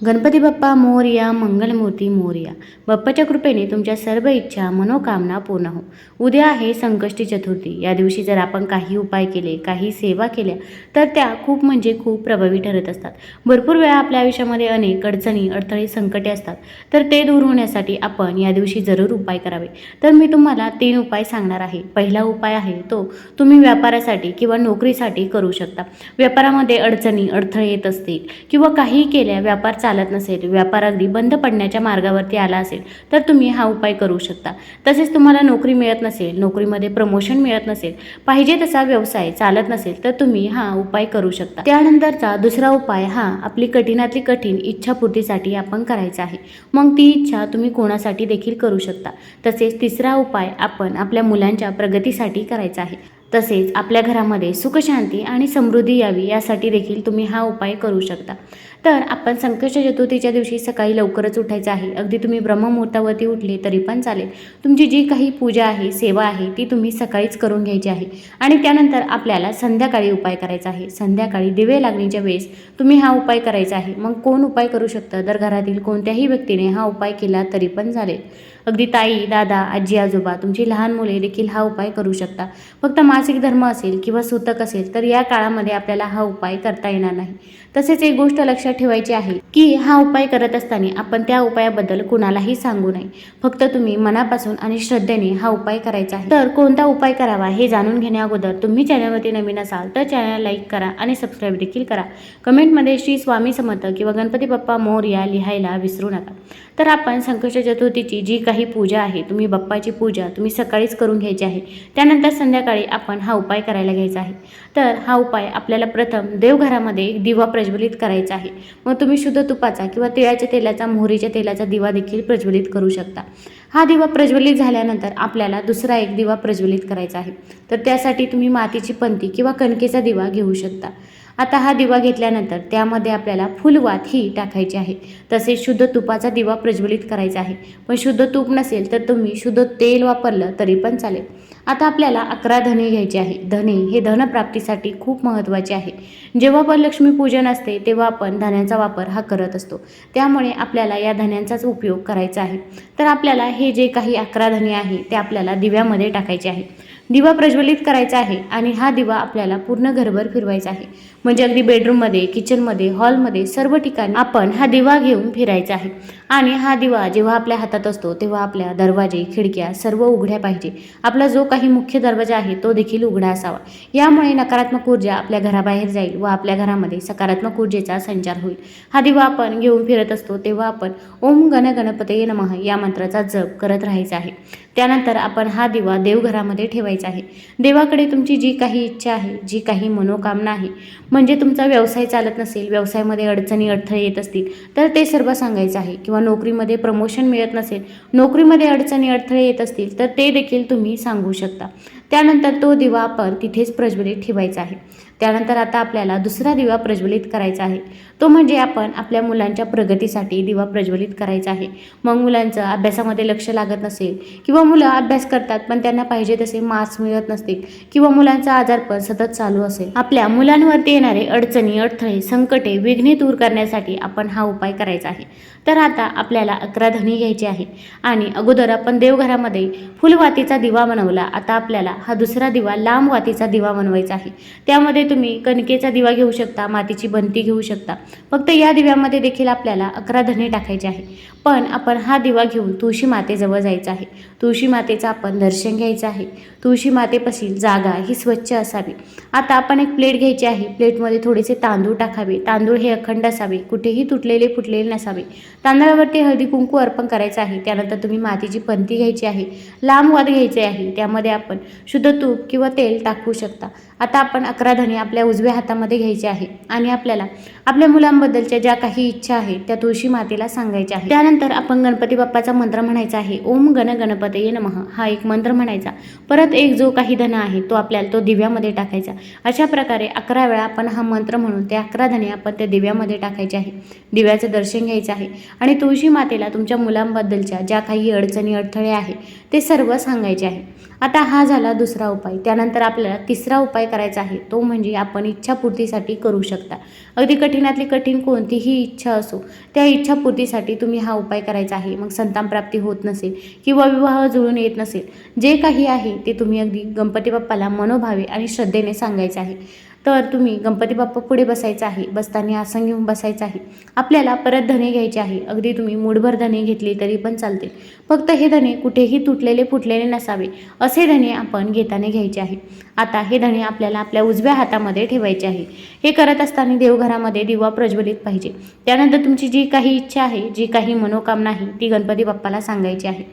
गणपती बाप्पा मोरया मंगलमूर्ती मोरया. बाप्पाच्या कृपेने तुमच्या सर्व इच्छा मनोकामना पूर्ण हो. उद्या आहे संकष्टी चतुर्थी. या दिवशी जर आपण काही उपाय केले काही सेवा केल्या तर त्या खूप म्हणजे खूप प्रभावी ठरत असतात. भरपूर वेळा आपल्या आयुष्यामध्ये अनेक अडचणी अडथळे संकटे असतात. तर ते दूर होण्यासाठी आपण या दिवशी जरूर उपाय करावे. तर मी तुम्हाला तीन उपाय सांगणार आहे. पहिला उपाय आहे तो तुम्ही व्यापारासाठी किंवा नोकरीसाठी करू शकता. व्यापारामध्ये अडचणी अडथळे येत असतील किंवा काही केल्या व्यापार चालत नसेल व्यापार अगदी बंद पडण्याच्या मार्गावरती आला असेल तर तुम्ही हा उपाय करू शकता. तसेच तुम्हाला नोकरी मिळत नसेल नोकरीमध्ये प्रमोशन मिळत नसेल पाहिजे तसा व्यवसाय चालत नसेल तर तुम्ही हा उपाय करू शकता. त्यानंतरचा दुसरा उपाय हा आपली कठीणातली कठीण इच्छापूर्तीसाठी आपण करायचा आहे. मग ती इच्छा तुम्ही कोणासाठी देखील करू शकता. तसेच तिसरा उपाय आपण आपल्या मुलांच्या प्रगतीसाठी करायचा आहे. तसेच आपल्या घरामध्ये सुखशांती आणि समृद्धी यावी यासाठी देखील तुम्ही हा उपाय करू शकता. तर आपण संकष्ट चतुर्थीच्या दिवशी सकाळी लवकरच उठायचं आहे. अगदी तुम्ही ब्रह्ममुहूर्तावरती उठले तरी पण चालेल. तुमची जी काही पूजा आहे सेवा आहे ती तुम्ही सकाळीच करून घ्यायची आहे. आणि त्यानंतर आपल्याला संध्याकाळी उपाय करायचा आहे. संध्याकाळी दिवे लागण्याच्या वेळेस तुम्ही हा उपाय करायचा आहे. मग कोण उपाय करू शकतं? तर घरातील कोणत्याही व्यक्तीने हा उपाय केला तरी पण चालेल. अगदी ताई दादा आजी आजोबा तुमची लहान मुले देखील हा उपाय करू शकता. फक्त मासिक धर्म असेल किंवा सूतक असेल तर या काळामध्ये आपल्याला हा उपाय करता येणार नाही. तसेच एक गोष्ट लक्षात ठेवायची आहे की हा उपाय करत असताना आपण त्या उपायाबद्दल कुणालाही सांगू नये. फक्त तुम्ही मनापासून आणि श्रद्धेने हा उपाय करायचा आहे. तर कोणता उपाय करावा हे जाणून घेण्या अगोदर तुम्ही चॅनलवरती नवीन असाल तर चॅनल लाईक करा आणि सबस्क्राईब देखील करा. कमेंटमध्ये श्री स्वामी समर्थ किंवा गणपती बाप्पा मोर्या लिहायला विसरू नका. तर आपण संकष्ट चतुर्थीची जी काही पूजा आहे तुम्ही बाप्पाची पूजा तुम्ही सकाळीच करून घ्यायची आहे त्यानंतर संध्याकाळी आपण हा उपाय करायला घ्यायचा आहे. तर हा उपाय आपल्याला प्रथम देवघरामध्ये एक दिवा प्रज्वलित करायचा आहे. मग तुम्ही शुद्ध तुपाचा किंवा तिळाच्या तेलाचा मोहरीच्या तेलाचा दिवा देखील प्रज्वलित करू शकता. हा दिवा प्रज्वलित झाल्यानंतर आपल्याला दुसरा एक दिवा प्रज्वलित करायचा आहे. तर त्यासाठी तुम्ही मातीची पंती किंवा कणकेचा दिवा घेऊ शकता. आता हा दिवा घेतल्यानंतर त्यामध्ये आपल्याला फुलवात ही टाकायची आहे. तसेच शुद्ध तुपाचा दिवा प्रज्वलित करायचा आहे. पण शुद्ध तूप नसेल तर तुम्ही शुद्ध तेल वापरलं तरी पण चालेल. आता आपल्याला अकरा धने घ्यायचे आहे. धने हे धनप्राप्तीसाठी खूप महत्त्वाचे आहे. जेव्हा पण लक्ष्मीपूजन असते तेव्हा आपण धन्यांचा वापर हा करत असतो. त्यामुळे आपल्याला या धन्यांचाच उपयोग करायचा आहे. तर आपल्याला हे जे काही अकरा धने आहे ते आपल्याला दिव्यामध्ये टाकायचे आहे. दिवा प्रज्वलित करायचा आहे आणि हा दिवा आपल्याला पूर्ण घरभर फिरवायचा आहे. म्हणजे अगदी बेडरूममध्ये किचनमध्ये हॉलमध्ये सर्व ठिकाणी आपण हा दिवा घेऊन फिरायचा आहे. आणि हा दिवा जेव्हा आपल्या हातात असतो तेव्हा आपल्या दरवाजे खिडक्या सर्व उघड्या पाहिजे. आपला जो काही मुख्य दरवाजा आहे तो देखील उघडा असावा. यामुळे नकारात्मक ऊर्जा आपल्या घराबाहेर जाईल व आपल्या घरामध्ये सकारात्मक ऊर्जेचा संचार होईल. हा दिवा आपण घेऊन फिरत असतो तेव्हा आपण ओम गण गणपतये नमः या मंत्राचा जप करत राहायचा आहे. त्यानंतर आपण हा दिवा देवघरामध्ये ठेवायचा आहे. देवाकडे तुमची जी काही इच्छा आहे जी काही मनोकामना आहे म्हणजे तुमचा व्यवसाय चालत नसेल व्यवसायामध्ये अडचणी अडथळे येत असतील तर ते सर्व सांगायचं आहे. किंवा नोकरीमध्ये प्रमोशन मिळत नसेल नोकरीमध्ये अडचणी अडथळे येत असतील तर ते देखील तुम्ही सांगू शकता. त्यानंतर तो दिवा आपण तिथेच प्रज्वलित ठेवायचा आहे. त्यानंतर आता आपल्याला दुसरा दिवा प्रज्वलित करायचा आहे. तो म्हणजे आपण आपल्या मुलांच्या प्रगतीसाठी दिवा प्रज्वलित करायचा आहे. मग मुलांचं अभ्यासामध्ये लक्ष लागत नसेल किंवा मुलं अभ्यास करतात पण त्यांना पाहिजे तसे मार्क्स मिळत नसतील किंवा मुलांचा आजारपण सतत चालू असेल. आपल्या मुलांवरती येणारे अडचणी अडथळे संकटे विघ्ने दूर करण्यासाठी आपण हा उपाय करायचा आहे. तर आता आपल्याला अकरा धनी घ्यायची आहे. आणि अगोदर आपण देवघरामध्ये फुलवातीचा दिवा बनवला. आता आपल्याला हा दुसरा दिवा लांब वातीचा दिवा बनवायचा आहे. त्यामध्ये तुम्ही कणकेचा दिवा घेऊ शकता मातीची बंती घेऊ शकता. फक्त या दिव्यामध्ये देखील आपल्याला अकरा धने टाकायचे आहे. पण आपण हा दिवा घेऊन तुळशी मातेजवळ जायचं आहे. तुळशी मातेचं आपण दर्शन घ्यायचं आहे. तुळशी मातेपाशी जागा ही स्वच्छ असावी. आता आपण एक प्लेट घ्यायची आहे. प्लेटमध्ये थोडेसे तांदूळ टाकावे. तांदूळ हे अखंड असावे. कुठेही तुटलेले फुटलेले नसावे. तांदळावरती हळदी कुंकू अर्पण करायचं आहे. त्यानंतर तुम्ही मातीची पंती घ्यायची आहे. लांब वाद घ्यायचे आहे. त्यामध्ये आपण शुद्ध तूप किंवा तेल टाकू शकता. आता आपण अकरा धने आपल्या उजव्या हातामध्ये घ्यायचे आहे आणि आपल्याला आपल्या मुलांबद्दलच्या ज्या काही इच्छा आहेत त्या तुळशी मातेला सांगायच्या आहे. त्यानंतर आपण गणपती बाप्पाचा मंत्र म्हणायचा आहे. ओम गण गणपतये नमः. हा एक मंत्र म्हणायचा. परत एक जो काही धन आहे तो आपल्याला तो दिव्यामध्ये टाकायचा. अशा प्रकारे अकरा वेळा आपण हा मंत्र म्हणून ते अकरा धने आपण त्या दिव्यामध्ये टाकायचे आहे. दिव्याचं दर्शन घ्यायचं आहे. आणि तुळशी मातेला तुमच्या मुलांबद्दलच्या ज्या काही अडचणी अडथळे आहे ते सर्व सांगायचे आहे. आता हा झाला दुसरा उपाय. त्यानंतर आपल्याला तिसरा उपाय करायचा आहे तो म्हणजे आपण इच्छापूर्तीसाठी करू शकता. अगदी कठीणातली कठीण कोणतीही इच्छा असो त्या इच्छापूर्तीसाठी तुम्ही हा उपाय करायचा आहे. मग संतानप्राप्ती होत नसेल किंवा विवाह जुळून येत नसेल जे काही आहे ते तुम्ही अगदी गणपती बाप्पाला मनोभावे आणि श्रद्धेने सांगायचे आहे. तर तुम्ही गणपती बाप्पा पुढे बसायचं आहे. बसताना आसन घेऊन बसायचं आहे. आपल्याला परत धने घ्यायचे आहे. अगदी तुम्ही मूठभर धने घेतली तरी पण चालते फक्त हे धने कुठेही तुटलेले फुटलेले नसावे. असे धने आपण घेताना घ्यायचे आहे. आता हे धणे आपल्याला आपल्या उजव्या हातामध्ये ठेवायचे आहे. हे करत असताना देवघरामध्ये दिवा प्रज्वलित पाहिजे. त्यानंतर तुमची जी काही इच्छा आहे जी काही मनोकामना आहे ती गणपती बाप्पाला सांगायची आहे.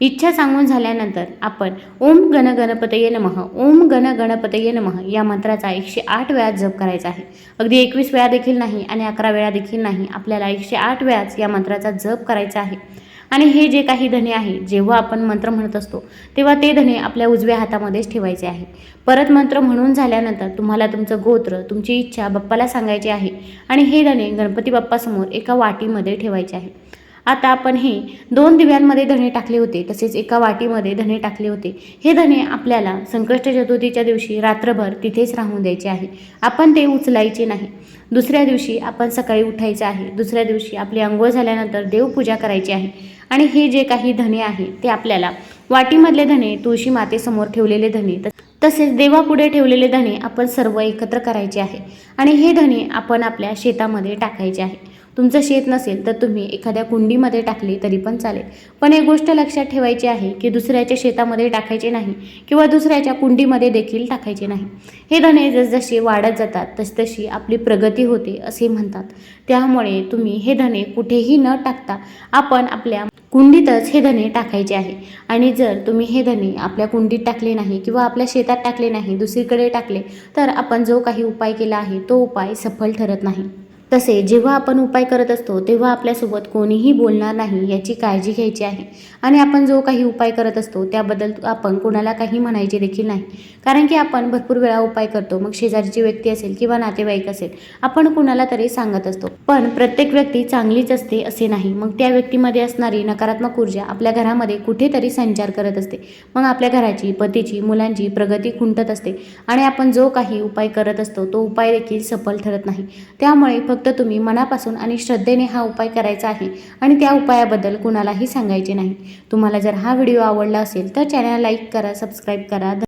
इच्छा सांगून झाल्यानंतर आपण ओम गण गणपतये नमः ओम गण गणपतये नमः या मंत्राचा एकशे आठ वेळा जप करायचा आहे. अगदी एकवीस वेळा देखील नाही आणि अकरा वेळा देखील नाही आपल्याला एकशे आठ वेळाच या मंत्राचा जप करायचा आहे. आणि हे जे काही धने आहे जेव्हा आपण मंत्र म्हणत असतो तेव्हा ते धने आपल्या उजव्या हातामध्येच ठेवायचे आहे. परत मंत्र म्हणून झाल्यानंतर तुम्हाला तुमचं गोत्र तुमची इच्छा बाप्पाला सांगायची आहे आणि हे धने गणपती बाप्पासमोर एका वाटीमध्ये ठेवायचे आहे. आता आपण हे दोन दिव्यांमध्ये धणे टाकले होते तसेच एका वाटीमध्ये धणे टाकले होते. हे धणे आपल्याला संकष्ट चतुर्थीच्या दिवशी रात्रभर तिथेच राहून द्यायचे आहे. आपण ते उचलायचे नाही. दुसऱ्या दिवशी आपण सकाळी उठायचं आहे. दुसऱ्या दिवशी आपली आंघोळ झाल्यानंतर देवपूजा करायची आहे. आणि हे जे काही धणे आहे ते आपल्याला वाटीमधले धणे तुळशी मातेसमोर ठेवलेले धणे तसेच देवापुढे ठेवलेले धणे आपण सर्व एकत्र करायचे आहे. आणि हे धणे आपण आपल्या शेतामध्ये टाकायचे आहे. तुमचं शेत नसेल तर तुम्ही एखाद्या कुंडीमध्ये टाकले तरी पण चालेल. पण एक गोष्ट लक्षात ठेवायची आहे की दुसऱ्याच्या शेतामध्ये टाकायचे नाही किंवा दुसऱ्याच्या कुंडीमध्ये देखील टाकायचे नाही. हे धणे जसजसे वाढत जातात तसतशी आपली प्रगती होते असे म्हणतात. त्यामुळे तुम्ही हे धणे कुठेही न टाकता आपण आपल्या कुंडीतच हे धणे टाकायचे आहे. आणि जर तुम्ही हे धणे आपल्या कुंडीत टाकले नाही किंवा आपल्या शेतात टाकले नाही दुसरीकडे टाकले तर आपण जो काही उपाय केला आहे तो उपाय सफल ठरत नाही. तसे जेव्हा आपण उपाय करत असतो तेव्हा आपल्यासोबत कोणीही बोलणार नाही याची काळजी घ्यायची आहे. आणि आपण जो काही उपाय करत असतो त्याबद्दल आपण कोणाला काही म्हणायचे देखील नाही. कारण की आपण भरपूर वेळा उपाय करतो मग शेजारची व्यक्ती असेल किंवा नातेवाईक असेल आपण कुणाला तरी सांगत असतो. पण प्रत्येक व्यक्ती चांगलीच असते असे नाही. मग त्या व्यक्तीमध्ये असणारी नकारात्मक ऊर्जा आपल्या घरामध्ये कुठेतरी संचार करत असते. मग आपल्या घराची पतीची मुलांची प्रगती खुंटत असते. आणि आपण जो काही उपाय करत असतो तो उपाय देखील सफल ठरत नाही. त्यामुळे फक्त तुम्ही मनापासून आणि श्रद्धेने हा उपाय करायचा आहे आणि त्या उपायाबद्दल कुणालाही सांगायचे नाही. तुम्हाला जर हा व्हिडिओ आवडला असेल तर चॅनल लाईक करा सबस्क्राईब करा.